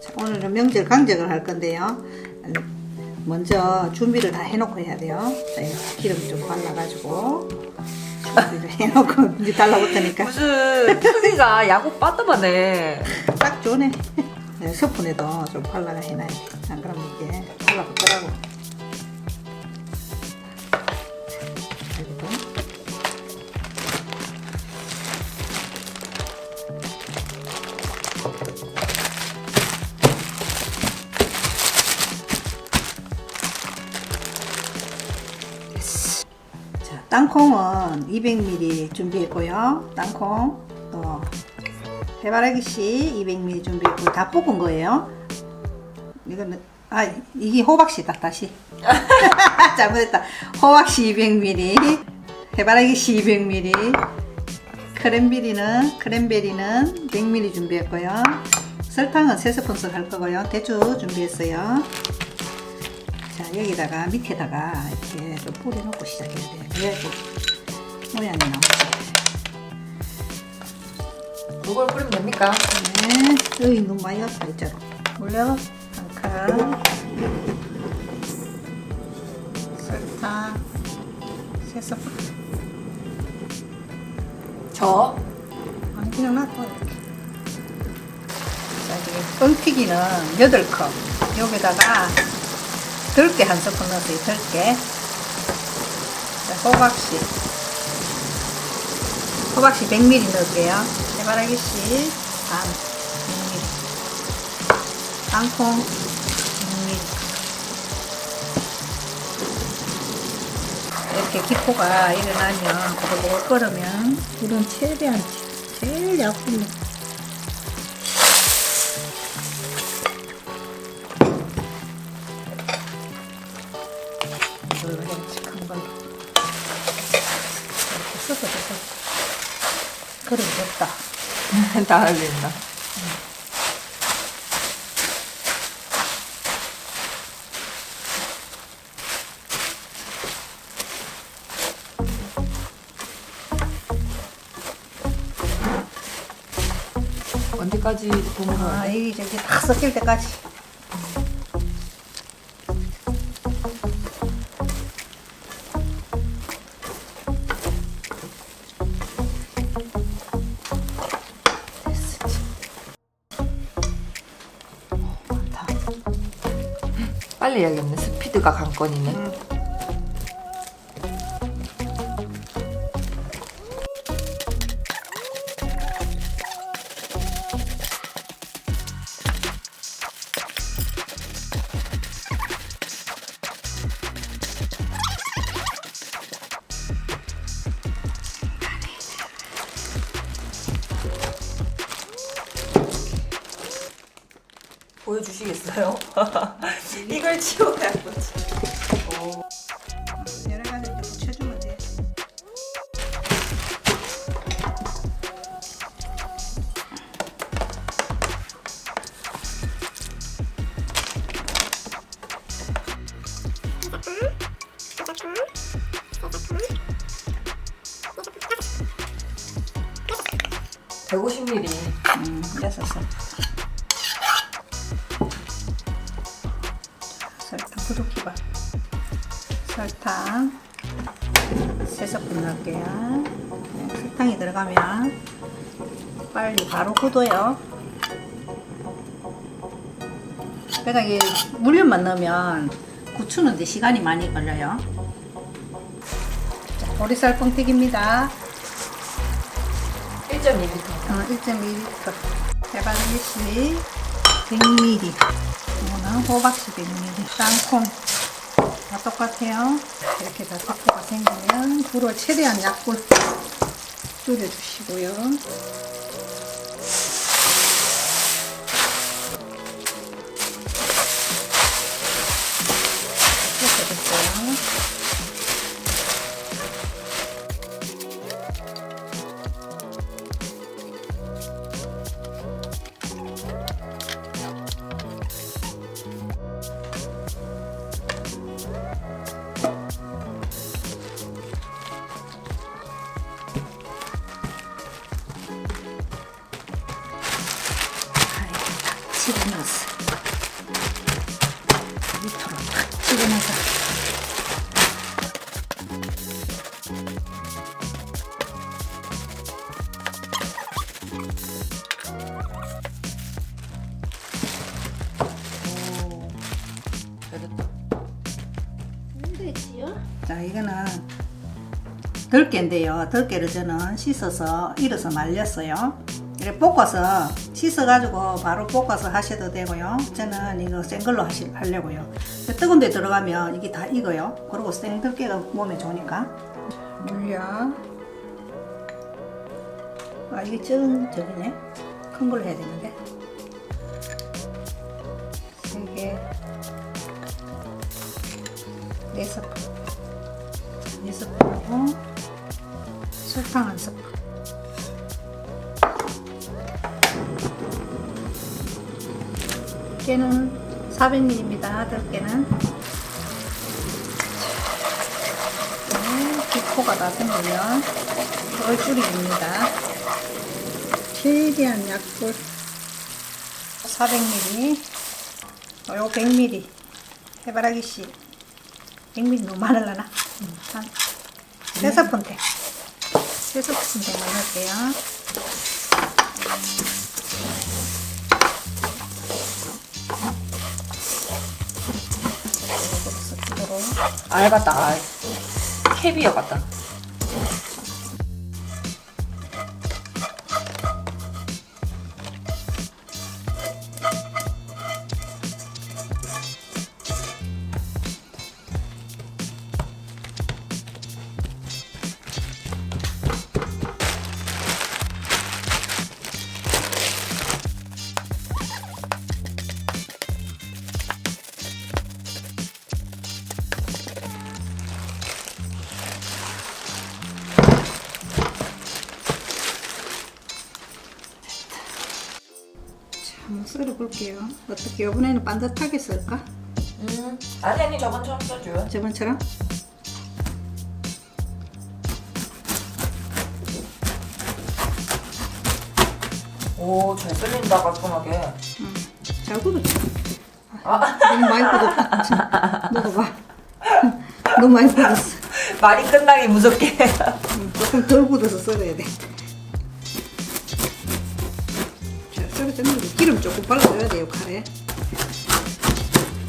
자, 오늘은 명절 강정을 할 건데요. 먼저 준비를 다 해놓고 해야 돼요. 자, 기름 좀 발라가지고 준비를 해놓고 이제 달라붙으니까 무슨 크기가 야구 빠뜨만해. 딱 좋네. 네, 스푼에도 좀 발라가 해놔야 돼. 안 그러면 이게 달라붙더라고. 땅콩은 200ml 준비했고요. 땅콩 또 해바라기 씨 200ml 준비했고 다 볶은 거예요. 이거는 아 이게 호박씨다 다시 잘못했다. 호박씨 200ml, 해바라기 씨 200ml, 크랜베리는 크랜베리는 100ml 준비했고요. 설탕은 3스푼씩 할 거고요. 대추 준비했어요. 자 여기다가 밑에다가 이렇게 좀 뿌려놓고 시작해야 돼요. 그래야지 모양이 나오지. 이걸 뿌리면 됩니까? 네, 여기 너무 많이 갔다 있잖아. 물려 한 칸, 설탕, 세 스푼. 저 아니 그냥 놔둬 이렇게. 자, 이게 뻥튀기는 8컵. 여기다가 들깨 한 스푼 넣어서요. 들깨. 자, 호박씨. 호박씨 100ml 넣을게요. 해바라기씨 반 100ml. 땅콩 100ml. 이렇게 기포가 일어나면 그거 거라면 물은 최대한 제일 약불로 써서 줘서 그릇 됐다. 다 흘린다. 언제까지 봄을 아 아, 이게 이제 다 섞일 때까지 빨리 해야겠네. 스피드가 관건이네. 보여주시겠어요? 이걸 치워야 뭐지? 설탕 세 스푼 넣을게요. 네, 설탕이 들어가면 빨리 바로 굳어요. 그러니까 이게 물엿만 넣으면 굳추는데 시간이 많이 걸려요. 자, 보리쌀 뻥튀기입니다. 1.2l. 어, 1.2L 해바라기씨 100ml 이거는 호박씨 100ml 땅콩 다 똑같아요. 이렇게 다 섞어가 생기면 불을 최대한 약불 줄여주시고요 들깨인데요. 들깨를 저는 씻어서 일어서 말렸어요. 이렇게 볶아서 씻어가지고 바로 볶아서 하셔도 되고요. 저는 이거 센 걸로 하시, 하려고요. 뜨거운 데 들어가면 이게 다 익어요. 그리고 생 들깨가 몸에 좋으니까. 물엿. 아, 이게 적은 저기네. 큰 걸로 해야 되는데. 세 개. 네 스푼. 네 스푼하고 설탕 한 스푼. 깨는 400ml입니다. 들깨는. 네, 기포가 다 생기면 불을 줄입니다. 최대한 약불 400ml, 어, 요 100ml 해바라기 씨 100ml 너무 많을라나? 한 3스푼 돼. 3스푼 정도 넣을게요. 이거로 알 같다, 알. 캐비어 같다. 썰어 볼게요. 어떻게 이번에는 반듯하게 썰까? 음. 아니, 아니, 저번처럼 써줘요. 저번처럼? 오, 잘 썰린다, 깔끔하게. 응. 잘 굳었지? 아, 너무 많이 굳었다. 참, 너도 봐. 너무 많이 굳었어. 말이 끝나기 무섭게. 응, 조금 덜 굳어서 썰어야 돼. 기름 조금 발라줘야 돼요.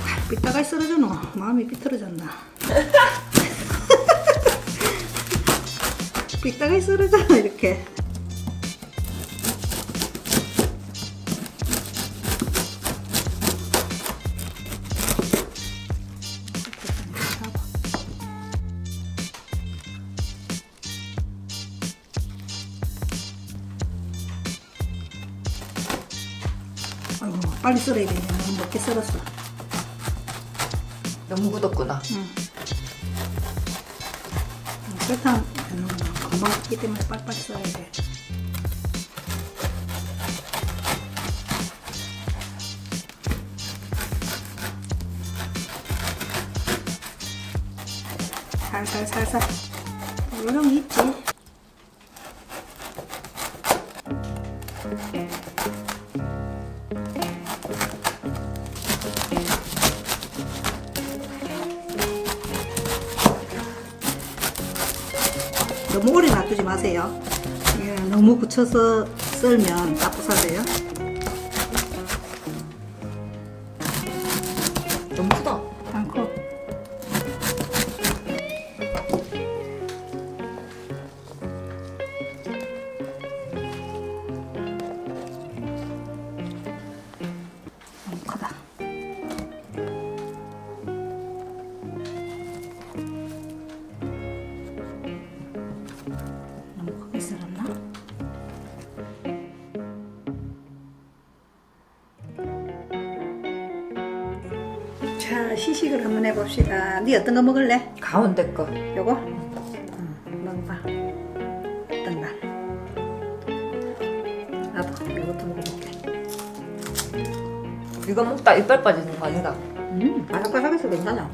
아, 삐딱하게 썰어졌노? 마음이 삐뚤어졌나? 삐딱하게 썰어졌나, 이렇게. 아이고, 빨리 썰어야 되네. 너무 늦게 썰었어. 너무 굳었구나. 응. 설탕 음, 금방 익기 때문에 빨리빨리 썰어야 돼. 살살 살살 요령 있지. 너무 오래 놔두지 마세요. 예, 너무 굳혀서 썰면 다 부사져요. 자 시식을 한번 해봅시다. 네 어떤 거 먹을래? 가운데 거. 요거? 응, 먹어봐. 어떤가? 나도 이것도 먹어볼게. 이거 먹다 이빨 빠지는 거 아닌가? 음, 바삭바삭해서 괜찮아.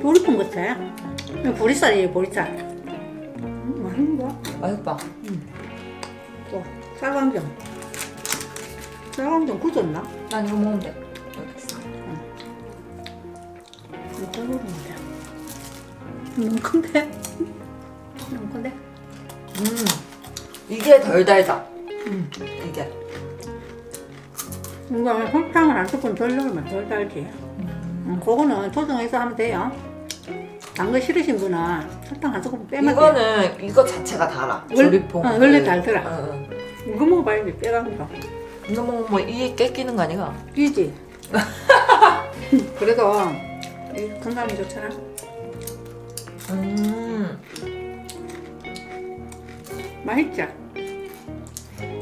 보리콩 같아. 이거 보리쌀이에요, 보리쌀. 음, 맛있는 거야. 맛있다. 또, 쌀광경. 쌀감 좀 굳었나? 난 이거 먹으면 돼. 여기 있어. 돼. 너무 큰데? 너무 큰데? 음. 이게 덜 달다. 음. 이게. 이거 설탕을 한 스푼 덜 넣으면 덜 달지. 음, 그거는 조정해서 하면 돼요. 단 거 싫으신 분은 설탕 한 스푼 빼면 돼. 이거는 이거 자체가 달아. 원- 조리퐁. 어, 원래 달더라. 응, 응. 이거 먹어봐야지 빼가는 거. 이거 먹으면 이게 깨끼는 거 아니가? 끼지. 그래도 이 건강에 좋잖아. 음. 맛있죠?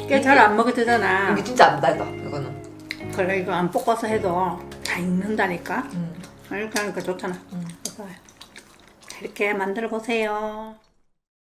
깨잘안 먹어지잖아. 이게 진짜 안 달다. 이거는. 그래 이거 안 볶아서 해도 다 익는다니까. 음. 이렇게 하니까 좋잖아. 음. 이렇게 만들어 보세요.